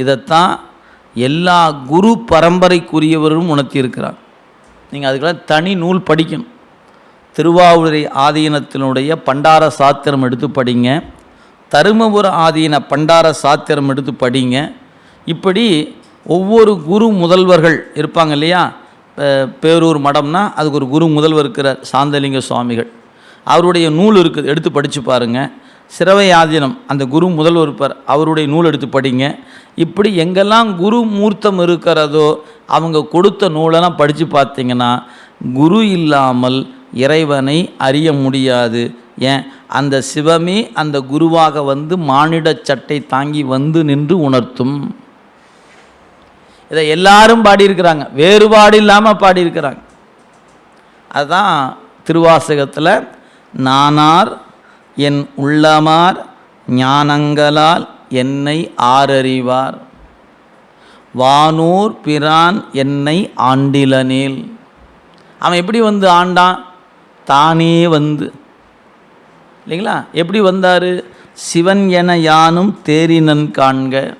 இதைத்தான் எல்லா குரு பரம்பரைக்குரியவரும் உணர்த்தியிருக்கிறார். நீங்கள் அதுக்கெல்லாம் தனி நூல் படிக்கணும். திருவாவூரை ஆதீனத்தினுடைய பண்டார சாத்திரம் எடுத்து படிங்க. தருமபுர ஆதீன பண்டார சாத்திரம் எடுத்து படிங்க. இப்படி ஒவ்வொரு குரு முதல்வர்கள் இருப்பாங்க இல்லையா? பேரூர் மடம்னா அதுக்கு ஒரு குரு முதல்வர் இருக்கிறார் சாந்தலிங்க சுவாமிகள். அவருடைய நூல் இருக்குது எடுத்து படித்து பாருங்கள் சிறவை ஆதீனம் அந்த குரு முதல்வர் இருப்பார். அவருடைய நூல் எடுத்து படிங்க. இப்படி எங்கெல்லாம் குரு மூர்த்தம் இருக்கிறதோ அவங்க கொடுத்த நூலெல்லாம் படித்து பார்த்தீங்கன்னா குரு இல்லாமல் இறைவனை அறிய முடியாது. ஏன்? அந்த சிவமே அந்த குருவாக வந்து மானிட சட்டை தாங்கி வந்து நின்று உணர்த்தும். இதை எல்லாரும் பாடியிருக்கிறாங்க. வேறுபாடு இல்லாமல் பாடியிருக்கிறாங்க. அதுதான் திருவாசகத்தில் நானார் என் உள்ளமார் ஞானங்களால் என்னை ஆரறிவார் வானூர் பிரான் என்னை ஆண்டிலனேல். அவன் எப்படி வந்து ஆண்டான்? தானே வந்து. இல்லைங்களா? எப்படி வந்தார்? சிவன் என யானும் தேரினன் காண்க.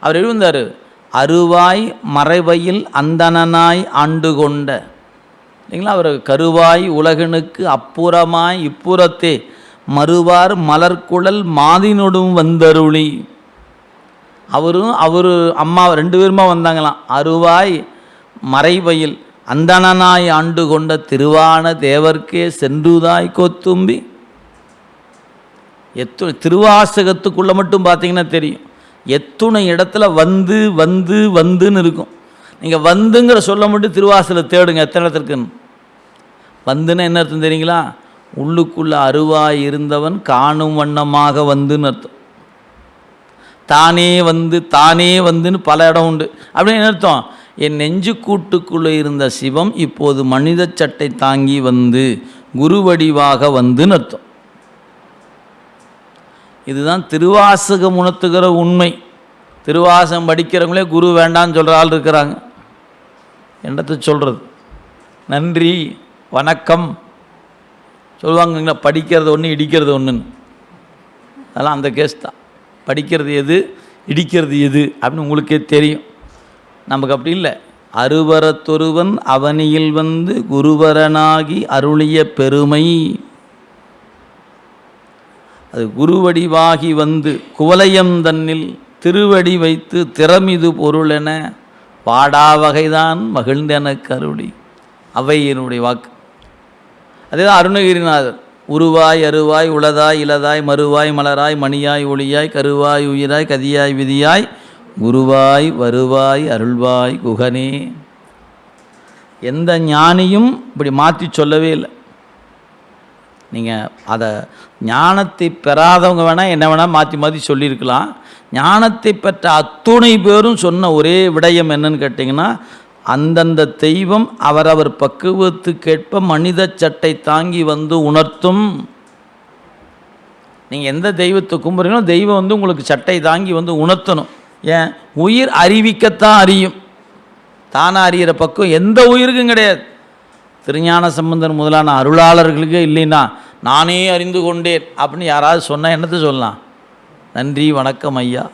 அவர் எப்படி வந்தார்? அருவாய் மறைவையில் அந்தணனாய் ஆண்டு கொண்ட இல்லைங்களா? அவர் கருவாய் உலகனுக்கு அப்புறமாய் இப்புறத்தே மறுவார் மலர்குழல் மாதினொடும் வந்தருளி. அவரும் அவர் அம்மா ரெண்டு பேருமா வந்தாங்களாம். அருவாய் மறைவயில் அந்தணனாய் ஆண்டு கொண்ட திருவான தேவர்க்கே சென்றுதாய் கொத்தும்பி. எத்து திருவாசகத்துக்குள்ளே மட்டும் பார்த்தீங்கன்னா தெரியும். எத்துணை இடத்துல வந்து வந்து வந்துன்னு இருக்கும். நீங்கள் வந்துங்கிற சொல்ல மட்டும் திருவாசலை தேடுங்க எத்தனை இடத்துக்குன்னு வந்துன்னா என்ன அர்த்தம் தெரியுங்களா? உள்ளுக்குள்ளே அருவாய் இருந்தவன் காணும் வண்ணமாக வந்துன்னு அர்த்தம். தானே வந்து தானே வந்துன்னு பல இடம் உண்டு. அப்படின்னு என்ன அர்த்தம்? என் நெஞ்சு கூட்டுக்குள்ளே இருந்த சிவம் இப்போது மனித சட்டை தாங்கி வந்து குருவடிவாக வந்துன்னு அர்த்தம். இதுதான் திருவாசகம் உணர்த்துகிற உண்மை. திருவாசகம் படிக்கிறவங்களே குரு வேண்டாம்னு சொல்கிற ஆள் இருக்கிறாங்க. என்னத்தை சொல்கிறது நன்றி. வணக்கம். சொல்லுவாங்கங்களா படிக்கிறது ஒன்று இடிக்கிறது ஒன்றுன்னு அதெல்லாம் அந்த கேஸ் தான். படிக்கிறது எது இடிக்கிறது எது அப்படின்னு உங்களுக்கே தெரியும். நமக்கு அப்படி இல்லை. அருவரத்தொருவன் அவனியில் வந்து குருவரனாகி அருளிய பெருமை. அது குருவடிவாகி வந்து குவலயம் தன்னில் திருவடி வைத்து திறமிது பொருளென என வகைதான் மகிழ்ந்தென கருடி அவை என்னுடைய அதேதான் அருணகிரிநாதர். உருவாய் அருவாய் உளதாய் இளதாய் மறுவாய் மலராய் மணியாய் ஒளியாய் கருவாய் உயிராய் கதியாய் விதியாய் குருவாய் வருவாய் அருள்வாய் குகனே. எந்த ஞானியும் இப்படி மாற்றி சொல்லவே இல்லை. நீங்கள் அதை ஞானத்தை பெறாதவங்க வேணால் என்ன வேணால் மாற்றி மாற்றி சொல்லியிருக்கலாம். ஞானத்தை பெற்ற அத்துணை பேரும் சொன்ன ஒரே விடயம் என்னன்னு கேட்டிங்கன்னா அந்தந்த தெய்வம் அவரவர் பக்குவத்துக்கேற்ப மனித சட்டை தாங்கி வந்து உணர்த்தும். நீங்கள் எந்த தெய்வத்தை கும்புறீங்களோ தெய்வம் வந்து உங்களுக்கு சட்டை தாங்கி வந்து உணர்த்தணும். ஏன்? உயிர் அறிவிக்கத்தான் அறியும். தானாக அறிகிற பக்குவம் எந்த உயிருக்கும் கிடையாது. திருஞான சம்பந்தர் முதலான அருளாளர்களுக்கே இல்லைன்னா நானே அறிந்து கொண்டேன் அப்படின்னு யாராவது சொன்னால் என்னத்தை சொல்லலாம்? நன்றி வணக்கம் ஐயா.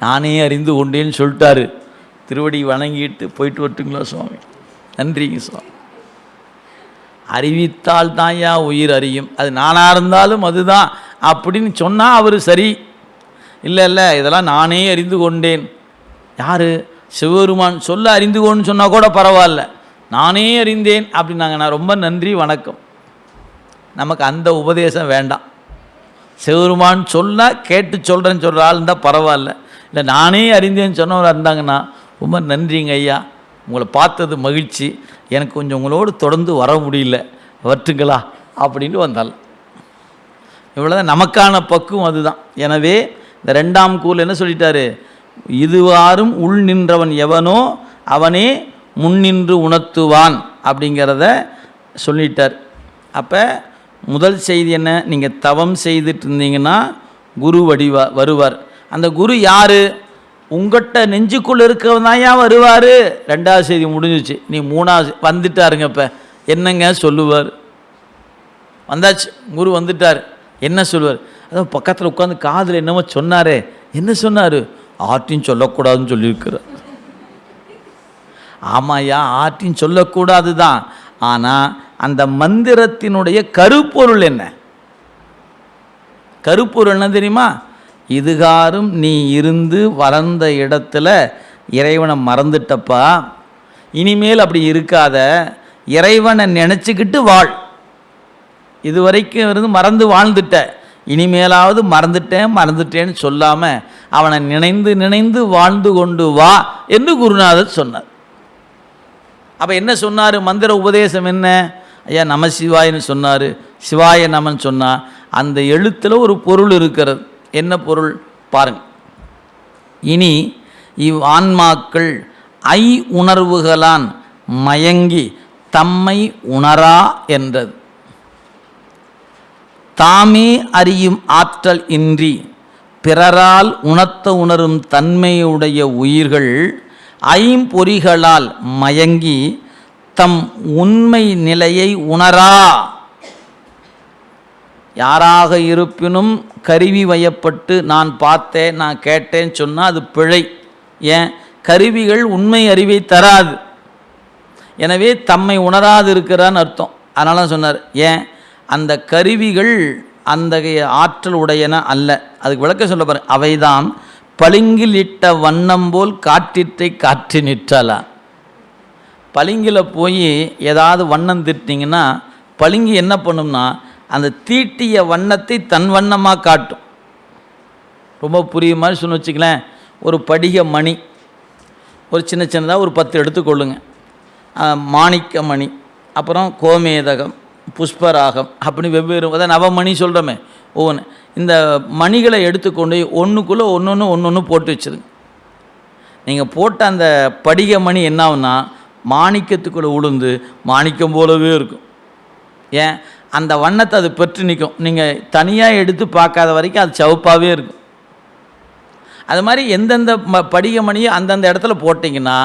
நானே அறிந்து கொண்டேன்னு சொல்லிட்டாரு. திருவடி வணங்கிட்டு போயிட்டு வரட்டுங்களா சுவாமி? நன்றிங்க சுவாமி. அறிவித்தால் தான்யா உயிர் அறியும். அது நானாக இருந்தாலும் அதுதான். அப்படின்னு சொன்னால் அவர் சரி. இல்லை இல்லை இதெல்லாம் நானே அறிந்து கொண்டேன். யார்? சிவபெருமான் சொல்ல அறிந்து கொண்டு சொன்னால் கூட பரவாயில்ல. நானே அறிந்தேன் அப்படின்னாங்க. நான் ரொம்ப நன்றி வணக்கம். நமக்கு அந்த உபதேசம் வேண்டாம். சிவபெருமான் சொல்ல கேட்டு சொல்கிறேன்னு சொல்கிற ஆள் இருந்தால் பரவாயில்ல. இல்லை நானே அறிந்தேன்னு சொன்னவர் இருந்தாங்கன்னா ரொம்ப நன்றிங்க ஐயா. உங்களை பார்த்தது மகிழ்ச்சி. எனக்கு கொஞ்சம் உங்களோடு தொடர்ந்து வர முடியல. வரட்டுங்களா? அப்படின்னு வந்தால் இவ்வளோதான் நமக்கான பக்குவம் அதுதான். எனவே இந்த ரெண்டாம் கூல் என்ன சொல்லிட்டாரு? இதுவாரும் உள் நின்றவன் எவனோ அவனே முன்னின்று உணர்த்துவான் அப்படிங்கிறத சொல்லிட்டார். அப்போ முதல் செய்தி என்ன? நீங்கள் தவம் செய்துட்டு இருந்தீங்கன்னா குரு வடிவா வருவார். அந்த குரு யார்? உங்கள்கிட்ட நெஞ்சுக்குள்ளே இருக்கவன் வருவார்? ரெண்டாவது செய்தி முடிஞ்சிச்சு. நீ மூணாவது வந்துட்டாருங்க இப்போ. என்னங்க சொல்லுவார்? வந்தாச்சு. குரு வந்துட்டார். என்ன சொல்லுவார்? அதான் பக்கத்தில் உட்காந்து காதில் என்னமோ சொன்னாரே. என்ன சொன்னார்? ஆர்ட்டின்னு சொல்லக்கூடாதுன்னு சொல்லியிருக்கிறார். ஆமாய்யா ஆர்ட்டின்னு சொல்லக்கூடாது தான் ஆனால் அந்த மந்திரத்தினுடைய கருப்பொருள் என்ன? கருப்பொருள் என்ன தெரியுமா? இதுகாரும் நீ இருந்து வளர்ந்த இடத்துல இறைவனை மறந்துட்டப்பா. இனிமேல் அப்படி இருக்காத. இறைவனை நினச்சிக்கிட்டு வாழ். இது வரைக்கும் இருந்து மறந்து வாழ்ந்துட்ட. இனிமேலாவது மறந்துட்டேன் மறந்துட்டேன்னு சொல்லாமல் அவனை நினைந்து நினைந்து வாழ்ந்து கொண்டு வா என்று குருநாதர் சொன்னார். அப்போ என்ன சொன்னார்? மந்திர உபதேசம் என்ன? ஐயா நம சிவாயின்னு சொன்னார். சிவாய நமன் சொன்னால் அந்த எழுத்தில் ஒரு பொருள் இருக்கிறது. என்ன பொருள்? பாருங்க. இனி இவ் ஆன்மாக்கள் ஐ உணர்வுகளான் மயங்கி தம்மை உணரா என்றது. தாமே அறியும் ஆற்றல் இன்றி பிறரால் உணர்த்த உணரும் தன்மையுடைய உயிர்கள் ஐம்பொறிகளால் மயங்கி தம் உண்மை நிலையை உணரா யாராக இருப்பினும் கருவி வயப்பட்டு நான் பார்த்தேன் நான் கேட்டேன்னு சொன்னால் அது பிழை. ஏன்? கருவிகள் உண்மை அறிவை தராது. எனவே தம்மை உணராது இருக்கிறான்னு அர்த்தம். அதனால சொன்னார். ஏன்? அந்த கருவிகள் அந்த ஆற்றல் உடையன அல்ல. அதுக்கு விளக்க சொல்ல பாரு. அவைதான் பளிங்கில் இட்ட வண்ணம் போல் காற்றிற்றை காற்றி நிற்றலா பளிங்கில் போய் ஏதாவது வண்ணம் திட்டிங்கன்னா பளிங்கு என்ன பண்ணும்னா அந்த தீட்டிய வண்ணத்தை தன் வண்ணமாக காட்டும். ரொம்ப புரிய மாதிரி சொன்ன வச்சுக்கலேன். ஒரு படிக மணி. ஒரு சின்ன சின்னதாக ஒரு பத்து எடுத்துக்கொள்ளுங்க மாணிக்க மணி அப்புறம் கோமேதகம் புஷ்பராகம் அப்படி வெவ்வேறு அதான் நவமணி சொல்கிறோமே ஒவ்வொன்று இந்த மணிகளை எடுத்துக்கொண்டு ஒன்றுக்குள்ளே ஒன்று ஒன்று ஒன்று ஒன்று போட்டு வச்சிருங்க. நீங்கள் போட்ட அந்த படிக மணி என்ன ஆகுனா மாணிக்கத்துக்குள்ளே உளுந்து மாணிக்கம் போலவே இருக்கும். ஏன்? அந்த வண்ணத்தை அது பெற்று நிற்கும். நீங்கள் தனியாக எடுத்து பார்க்காத வரைக்கும் அது சிவப்பாகவே இருக்கும். அது மாதிரி எந்தெந்த ம படிகமணியை அந்தந்த இடத்துல போட்டிங்கன்னா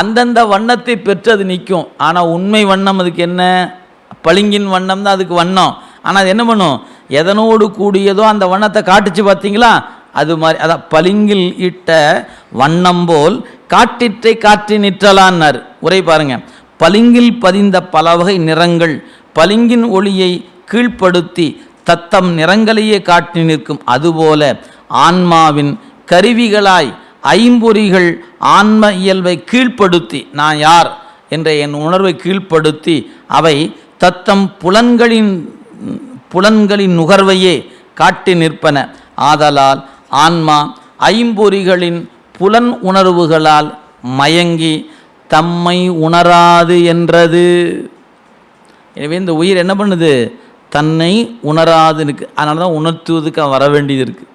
அந்தந்த வண்ணத்தை பெற்று அது நிற்கும். ஆனால் உண்மை வண்ணம் அதுக்கு என்ன? பளிங்கின் வண்ணம் தான் அதுக்கு வண்ணம். ஆனால் அது என்ன பண்ணும்? எதனோடு கூடியதோ அந்த வண்ணத்தை காட்டுச்சு பார்த்தீங்களா? அது மாதிரி அதான் பளிங்கில் இட்ட வண்ணம் போல் காட்டிற்றை காற்றி நிற்றலான்னார். உரை பாருங்கள் பளிங்கில் பதிந்த பல வகை நிறங்கள் பளிங்கின் ஒளியை கீழ்ப்படுத்தி தத்தம் நிறங்களையே காட்டி நிற்கும் அதுபோல ஆன்மாவின் கருவிகளாய் ஐம்பொறிகள் ஆன்ம இயல்பை கீழ்ப்படுத்தி நான் யார் என்ற என் உணர்வை கீழ்ப்படுத்தி அவை தத்தம் புலன்களின் புலன்களின் நுகர்வையே காட்டி நிற்பன. ஆதலால் ஆன்மா ஐம்பொறிகளின் புலன் உணர்வுகளால் மயங்கி தம்மை உணராது என்றது. எனவே இந்த உயிர் என்ன பண்ணுது? தன்னை உணராது இருக்குது அதனால தான் உணர்த்துவதுக்கு வர வேண்டியது இருக்குது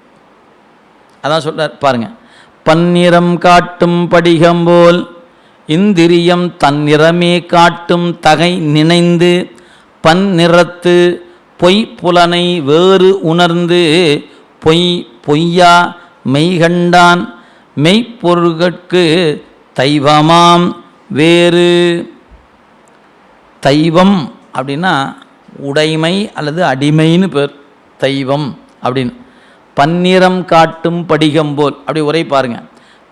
அதான் சொல்கிறார் பாருங்கள் பன்னிறம் காட்டும் படிகம் போல் இந்திரியம் தன்னிறமே காட்டும் தகை நினைந்து பன்னிறத்து பொய் புலனை வேறு உணர்ந்து பொய் பொய்யா மெய்கண்டான் மெய்ப்பொருள்கட்கு தெய்வமாம் வேறு. தெய்வம் அப்படின்னா உடைமை அல்லது அடிமைன்னு பேர். தெய்வம் அப்படின்னு. பன்னிறம் காட்டும் படிகம் போல். அப்படி உரை பாருங்க.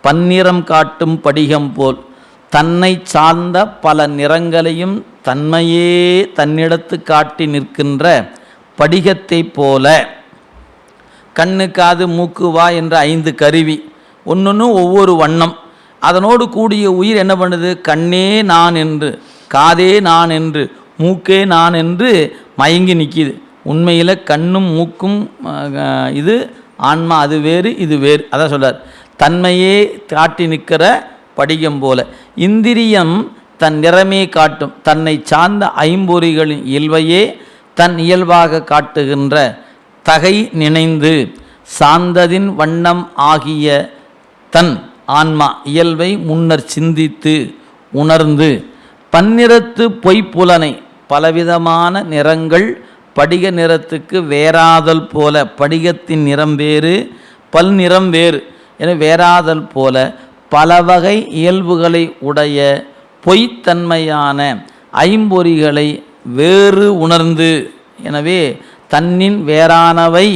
பன்னிறம் காட்டும் படிகம் போல். தன்னை சார்ந்த பல நிறங்களையும் தன்மையே தன்னிடத்து காட்டி நிற்கின்ற படிகத்தைப் போல. கண்ணு காது மூக்கு வா என்ற ஐந்து கருவி. ஒன்னொன்று ஒவ்வொரு வண்ணம். அதனோடு கூடிய உயிர் என்ன பண்ணுது? கண்ணே நான் என்று காதே நான் என்று. மூக்கே நான் என்று மயங்கி நிற்கிது உண்மையில் கண்ணும் மூக்கும் இது ஆன்மா அது வேறு இது வேறு. அதான் சொல்கிறார் தன்மையே காட்டி நிற்கிற படிகம் போல. இந்திரியம் தன் நிறமே காட்டும். தன்னை சார்ந்த ஐம்பொறிகளின் இயல்பையே தன் இயல்பாக காட்டுகின்ற தகை நினைந்து சார்ந்ததின் வண்ணம் ஆகிய தன் ஆன்மா இயல்பை முன்னர் சிந்தித்து உணர்ந்து பன்னிறத்து பொய்ப்புலனை பலவிதமான நிறங்கள் படிக நிறத்துக்கு வேறாதல் போல படிகத்தின் நிறம் வேறு பல் நிறம் வேறு என வேறாதல் போல பல வகை இயல்புகளை உடைய பொய்த்தன்மையான ஐம்பொறிகளை வேறு உணர்ந்து எனவே தன்னின் வேறானவை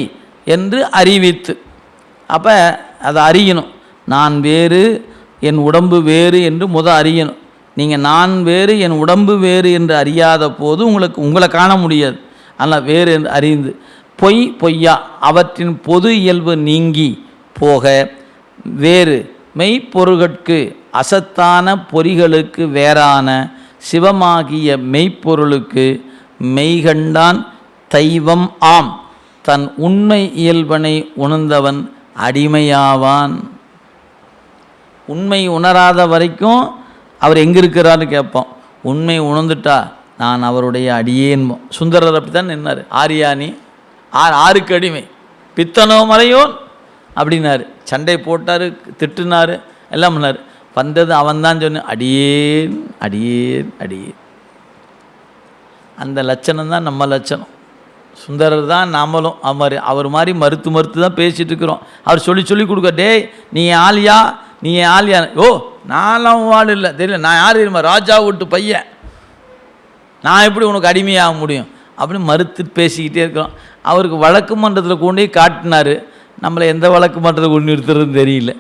என்று அறிவித்து. அப்போ அதை அறியணும். நான் வேறு என் உடம்பு வேறு என்று முத அறியணும். நீங்கள் நான் வேறு என் உடம்பு வேறு என்று அறியாத போது உங்களுக்கு உங்களை காண முடியாது. ஆனால் வேறு என்று அறிந்து. பொய் பொய்யா அவற்றின் பொது இயல்பு நீங்கி போக வேறு. மெய்ப்பொருள்கட்கு அசத்தான பொறிகளுக்கு வேறான சிவமாகிய மெய்ப்பொருளுக்கு மெய்கண்டான் தெய்வம் ஆம். தன் உண்மை இயல்பனை உணர்ந்தவன் அடிமையாவான். உண்மை உணராத வரைக்கும் அவர் எங்கே இருக்கிறான்னு கேட்போம். உண்மை உணர்ந்துட்டா நான் அவருடைய அடியேன் சுந்தரர் அப்படித்தான் நின்னார். ஆரியானி ஆர் ஆறுக்கு அடிமை. பித்தனோ மறையோன் அப்படின்னாரு. சண்டை போட்டார் திட்டுனார் எல்லாம் பண்ணார். வந்தது அவன்தான் சொன்ன அடியேன் அடியேன் அடியேன். அந்த லட்சணம் தான் நம்ம லட்சணம். சுந்தரர் தான் நாமளும். அவர் அவர் மாதிரி மறுத்து மறுத்து தான் பேசிகிட்டு இருக்கிறோம். அவர் சொல்லி சொல்லி கொடுக்க டேய் நீ ஆலியா நீ என் யார்? ஓ நான்லாம் உன் ஆள் இல்லை. தெரியல நான் யார் தெரியுமா? ராஜா விட்டு பையன். நான் எப்படி உனக்கு அடிமையாக முடியும்? அப்படின்னு மறுத்து பேசிக்கிட்டே இருக்கிறோம் அவருக்கு வழக்கு மன்றத்தில் கொண்டு காட்டினார். நம்மளை எந்த வழக்கு மன்றத்தில் கொண்டு நிறுத்துறதுன்னு தெரியல.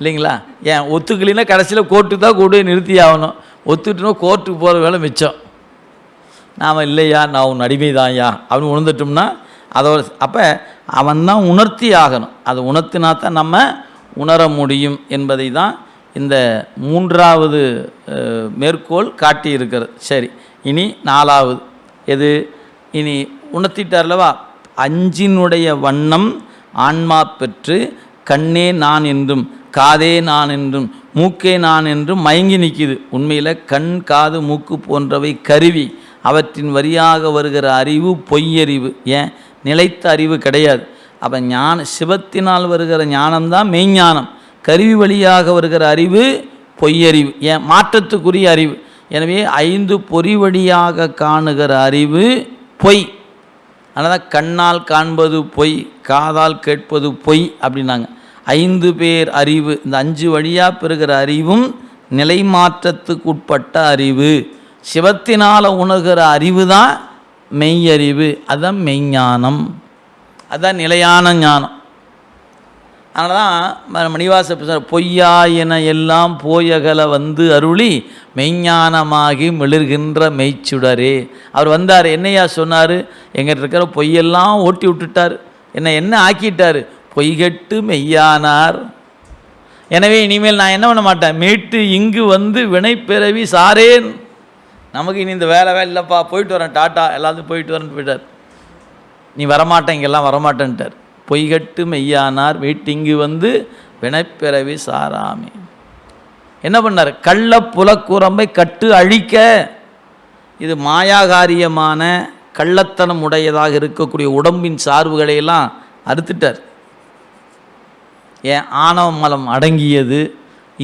இல்லைங்களா? ஏன் ஒத்துக்கலைன்னா கடைசியில் கோர்ட்டுக்கு தான் கொண்டு போய் நிறுத்தி ஆகணும். ஒத்துட்டுனா கோர்ட்டுக்கு போகிற வேலை மிச்சம். நாம் இல்லையா? நான் உன் அடிமைதான்யா? அப்படின்னு உணர்ந்துட்டோம்னா அதோட அப்போ அவன் தான் உணர்த்தி ஆகணும் அதை உணர்த்தினா தான் நம்ம உணர முடியும் என்பதை தான் இந்த மூன்றாவது மேற்கோள் காட்டியிருக்கிறது. சரி இனி நாலாவது. எது? இனி உணர்த்திட்டார்லவா அஞ்சினுடைய வண்ணம் ஆன்மா பெற்று கண்ணே நான் என்றும் காதே நான் என்றும் மூக்கே நான் என்றும் மயங்கி நிற்கிது. உண்மையில் கண் காது மூக்கு போன்றவை கருவி. அவற்றின் வரியாக வருகிற அறிவு பொய்யறிவு. ஏன்? நிலைத்த அறிவு கிடையாது. அப்போ ஞான சிவத்தினால் வருகிற ஞானம்தான் மெய்ஞானம் கருவி வழியாக வருகிற அறிவு பொய்யறிவு ஏன்? மாற்றத்துக்குரிய அறிவு. எனவே ஐந்து பொறி வழியாக காணுகிற அறிவு பொய். அதனால் கண்ணால் காண்பது பொய் காதால் கேட்பது பொய் அப்படின்னாங்க. ஐந்து பேர் அறிவு இந்த அஞ்சு வழியாக பெறுகிற அறிவும் நிலை மாற்றத்துக்கு உட்பட்ட அறிவு. சிவத்தினால் உணர்கிற அறிவு தான் மெய்யறிவு அதுதான் மெய்ஞானம். அதுதான் நிலையான ஞானம். அதனால தான் மணிவாச பேசுகிறார் பொய்யா என எல்லாம் போயகல வந்து அருளி மெய்ஞானமாகி மிளிர்கின்ற மெய்ச்சுடரே. அவர் வந்தார் என்னையா சொன்னார்? எங்கிட்ட இருக்கிற பொய்யெல்லாம் ஓட்டி விட்டுட்டார். என்னை என்ன ஆக்கிட்டார்? பொய்கட்டு மெய்யானார். எனவே இனிமேல் நான் என்ன பண்ண மாட்டேன்? மீட்டு இங்கு வந்து வினைப்பிறவி சாரேன். நமக்கு இனி இந்த வேலை வேலை இல்லைப்பா போயிட்டு வரேன் டாட்டா எல்லாத்தையும் போயிட்டு வரேன்னு போயிட்டார். நீ வரமாட்டேன் இங்கெல்லாம் வரமாட்டேன்ட்டார். பொய்கட்டு மெய்யானார் வீட்டிங்கு வந்து வினைப்பிறவி சாராமி. என்ன பண்ணார்? கள்ள புலக்குரம்பை கட்டு அழிக்க இது மாயாகாரியமான கள்ளத்தனம் உடையதாக இருக்கக்கூடிய உடம்பின் சார்புகளை எல்லாம் அறுத்துட்டார். ஏன்? ஆணவ மலம் அடங்கியது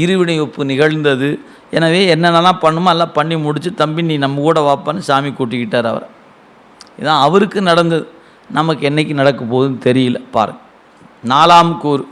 இருவினை ஒப்பு நிகழ்ந்தது. எனவே என்னென்னலாம் பண்ணுமோ எல்லாம் பண்ணி முடித்து தம்பி நீ நம்ம கூட வாப்பான்னு சாமி கூட்டிக்கிட்டார் அவர். இதான் அவருக்கு நடந்தது. நமக்கு என்னைக்கு நடக்க போகுதுன்னு தெரியல. பாருங்கள் நாலாம் கூறு.